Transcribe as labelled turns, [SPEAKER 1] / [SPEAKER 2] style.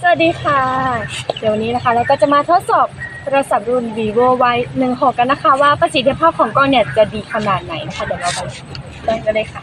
[SPEAKER 1] สวัสดีค่ะ เดี๋ยววันนี้นะคะเราก็จะมาทดสอบโทรศัพท์รุ่น vivo y 1 6กันนะคะ ว่าประสิทธิภาพของกล้องเนี่ยจะดีขนาดไหนนะคะ เดี๋ยวเราไปเริ่มกันเลยค่ะ